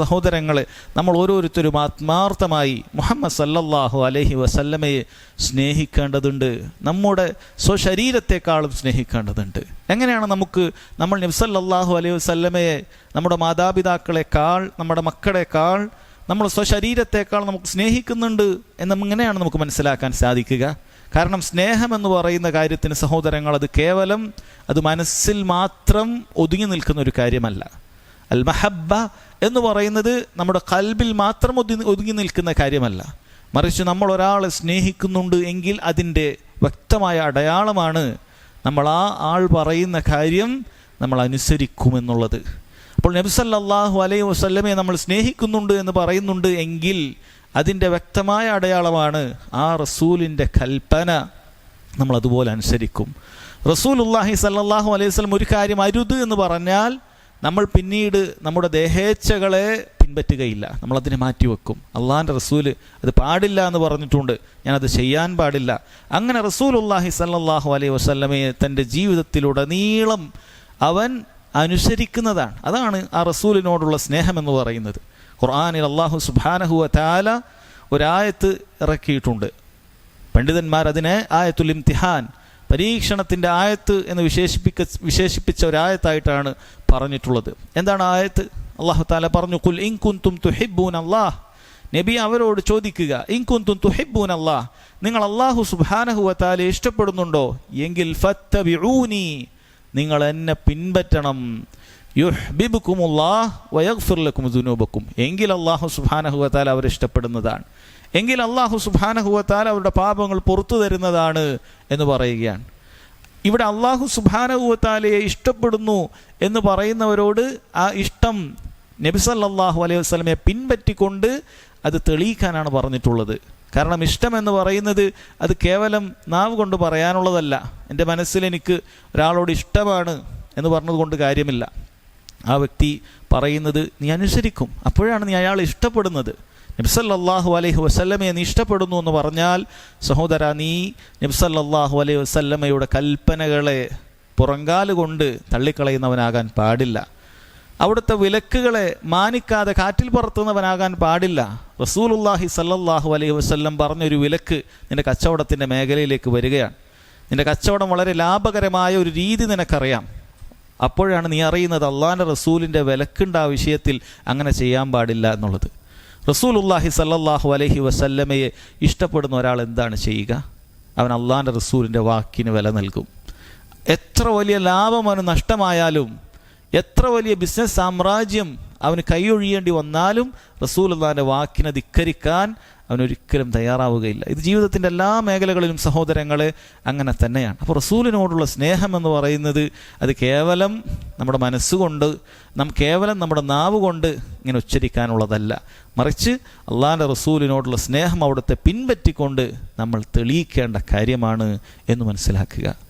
സഹോദരങ്ങളെ നമ്മൾ ഓരോരുത്തരും ആത്മാർത്ഥമായി മുഹമ്മദ് സല്ലല്ലാഹു അലഹി വസല്ലമയെ സ്നേഹിക്കേണ്ടതുണ്ട്. നമ്മുടെ സ്വശരീരത്തെക്കാളും സ്നേഹിക്കേണ്ടതുണ്ട്. എങ്ങനെയാണ് നമുക്ക് നമ്മൾ നബ്സല്ലാഹു അലൈഹി വസല്ലമയെ നമ്മുടെ മാതാപിതാക്കളെക്കാൾ നമ്മുടെ മക്കളെക്കാൾ നമ്മൾ സ്വശരീരത്തെക്കാൾ നമുക്ക് സ്നേഹിക്കുന്നുണ്ട് എന്ന് എങ്ങനെയാണ് നമുക്ക് മനസ്സിലാക്കാൻ സാധിക്കുക? കാരണം സ്നേഹം എന്ന് പറയുന്ന കാര്യത്തിന് സഹോദരങ്ങൾ അത് കേവലം അത് മനസ്സിൽ മാത്രം ഒതുങ്ങി നിൽക്കുന്ന ഒരു കാര്യമല്ല. അൽ മഹബ്ബ എന്ന് പറയുന്നത് നമ്മുടെ കൽബിൽ മാത്രം ഒതുങ്ങി ഒതുങ്ങി നിൽക്കുന്ന കാര്യമല്ല. മറിച്ച് നമ്മൾ ഒരാളെ സ്നേഹിക്കുന്നുണ്ട് എങ്കിൽ അതിന്റെ വ്യക്തമായ അടയാളമാണ് നമ്മൾ ആ ആൾ പറയുന്ന കാര്യം നമ്മൾ അനുസരിക്കുമെന്നുള്ളത്. അപ്പോൾ നബ്സല്ലാഹു അലൈഹി വസ്ല്ലമെ നമ്മൾ സ്നേഹിക്കുന്നുണ്ട് എന്ന് പറയുന്നുണ്ട് എങ്കിൽ അതിന്റെ വ്യക്തമായ അടയാളമാണ് ആ റസൂലിന്റെ കൽപ്പന നമ്മൾ അതുപോലെ അനുസരിക്കും. റസൂൽ ഉള്ളാഹി സല്ലാഹു അലൈഹി വസ്ലം ഒരു കാര്യം അരുത് എന്ന് പറഞ്ഞാൽ നമ്മൾ പിന്നീട് നമ്മുടെ ദേഹേച്ഛകളെ പിൻപറ്റുകയില്ല. നമ്മളതിനെ മാറ്റിവെക്കും. അള്ളാഹിന്റെ റസൂൽ അത് പാടില്ല എന്ന് പറഞ്ഞിട്ടുണ്ട്. ഞാനത് ചെയ്യാൻ പാടില്ല. അങ്ങനെ അള്ളാഹി സല്ലാഹു അലൈഹി വസ്ലമയെ തന്റെ ജീവിതത്തിലുടനീളം അവൻ അനുസരിക്കുന്നതാണ്. അതാണ് ആ റസൂലിനോടുള്ള സ്നേഹം എന്ന് പറയുന്നത്. ഖുർആാനിൽ അള്ളാഹു സുബാനഹുവ താല ഒരായത്ത് ഇറക്കിയിട്ടുണ്ട്. പണ്ഡിതന്മാർ അതിനെ ആയത്തുൽ ഇംതിഹാൻ പരീക്ഷണത്തിന്റെ ആയത്ത് എന്ന് വിശേഷിപ്പിക്ക വിശേഷിപ്പിച്ച ഒരായത്തായിട്ടാണ് പറഞ്ഞിട്ടുള്ളത്. എന്താണ് ആയത്ത്? അള്ളാഹു താല പറഞ്ഞു കുൽ ഇൻകുന്തും തുഹിബൂൻ അള്ളാഹ് നബി അവരോട് ചോദിക്കുക ഇൻകുന്തും തുഹിബൂൻ അള്ളാഹ് നിങ്ങൾ അള്ളാഹു സുബാനഹുവത്താലെ താല ഇഷ്ടപ്പെടുന്നുണ്ടോ? എങ്കിൽ ഫത്തബിഊനി. നിങ്ങൾ എന്നെ പിൻപറ്റണം. യുഹ്ബിബുക്കുമുല്ലാഹ് വയഗ്ഫിർലക്കും ദുനൂബക്കും. എങ്കിൽ അള്ളാഹു അവർ ഇഷ്ടപ്പെടുന്നതാണ്. എങ്കിൽ അള്ളാഹു സുബാനഹുവത്താൽ അവരുടെ പാപങ്ങൾ പുറത്തു തരുന്നതാണ് എന്ന് പറയുകയാണ്. ഇവിടെ അള്ളാഹു സുബാനഹുവത്താലയെ ഇഷ്ടപ്പെടുന്നു എന്ന് പറയുന്നവരോട് ആ ഇഷ്ടം നബിസല്ലാഹു അലൈഹി വസ്ലമയെ പിൻപറ്റിക്കൊണ്ട് അത് തെളിയിക്കാനാണ് പറഞ്ഞിട്ടുള്ളത്. കാരണം ഇഷ്ടം എന്ന് പറയുന്നത് അത് കേവലം നാവ് കൊണ്ട് പറയാനുള്ളതല്ല. എന്റെ മനസ്സിൽ എനിക്ക് ഒരാളോട് ഇഷ്ടമാണ് എന്ന് പറഞ്ഞതുകൊണ്ട് കാര്യമില്ല. ആ വ്യക്തി പറയുന്നത് നീ അനുസരിക്കും. അപ്പോഴാണ് നീ അയാളെ ഇഷ്ടപ്പെടുന്നത്. നബ്സല്ലാഹു അലൈഹി വസല്ലമയെ നീ ഇഷ്ടപ്പെടുന്നു എന്ന് പറഞ്ഞാൽ സഹോദര നീ നബ്സല്ലാഹു അലൈഹി വസല്ലമയുടെ കൽപ്പനകളെ പുറങ്കാൽ കൊണ്ട് തള്ളിക്കളയുന്നവനാകാൻ പാടില്ല. അവിടുത്തെ വിലക്കുകളെ മാനിക്കാതെ കാറ്റിൽ പറത്തുന്നവനാകാൻ പാടില്ല. റസൂലുല്ലാഹി സല്ലല്ലാഹു അലൈഹി വസല്ലം പറഞ്ഞൊരു വിലക്ക് നിന്റെ കച്ചവടത്തിന്റെ മേഖലയിലേക്ക് വരികയാണ്. നിന്റെ കച്ചവടം വളരെ ലാഭകരമായ ഒരു രീതി നിനക്കറിയാം. അപ്പോഴാണ് നീ അറിയുന്നത് അള്ളാഹാന്റെ റസൂലിന്റെ വിലക്കുണ്ട് ആ വിഷയത്തിൽ അങ്ങനെ ചെയ്യാൻ പാടില്ല എന്നുള്ളത്. ഉള്ളാഹി സല്ലാഹു അലഹി വസല്ലമയെ ഇഷ്ടപ്പെടുന്ന ഒരാൾ എന്താണ് ചെയ്യുക? അവൻ അള്ളാഹാന്റെ റസൂലിന്റെ വാക്കിന് വില നൽകും. എത്ര വലിയ ലാഭം അവന് നഷ്ടമായാലും എത്ര വലിയ ബിസിനസ് സാമ്രാജ്യം അവന് കൈയൊഴിയേണ്ടി വന്നാലും റസൂൽ അള്ളാഹാന്റെ വാക്കിനെ ധിക്കരിക്കാൻ അവനൊരിക്കലും തയ്യാറാവുകയില്ല. ഇത് ജീവിതത്തിന്റെ എല്ലാ മേഖലകളിലും സഹോദരങ്ങളെ അങ്ങനെ തന്നെയാണ്. അപ്പോൾ റസൂലിനോടുള്ള സ്നേഹം എന്ന് പറയുന്നത് അത് കേവലം നമ്മുടെ മനസ്സുകൊണ്ട് നാം കേവലം നമ്മുടെ നാവ് കൊണ്ട് ഇങ്ങനെ ഉച്ചരിക്കാനുള്ളതല്ല. മറിച്ച് അള്ളാഹിന്റെ റസൂലിനോടുള്ള സ്നേഹം അവിടുത്തെ പിൻപറ്റിക്കൊണ്ട് നമ്മൾ തെളിയിക്കേണ്ട കാര്യമാണ് എന്ന് മനസ്സിലാക്കുക.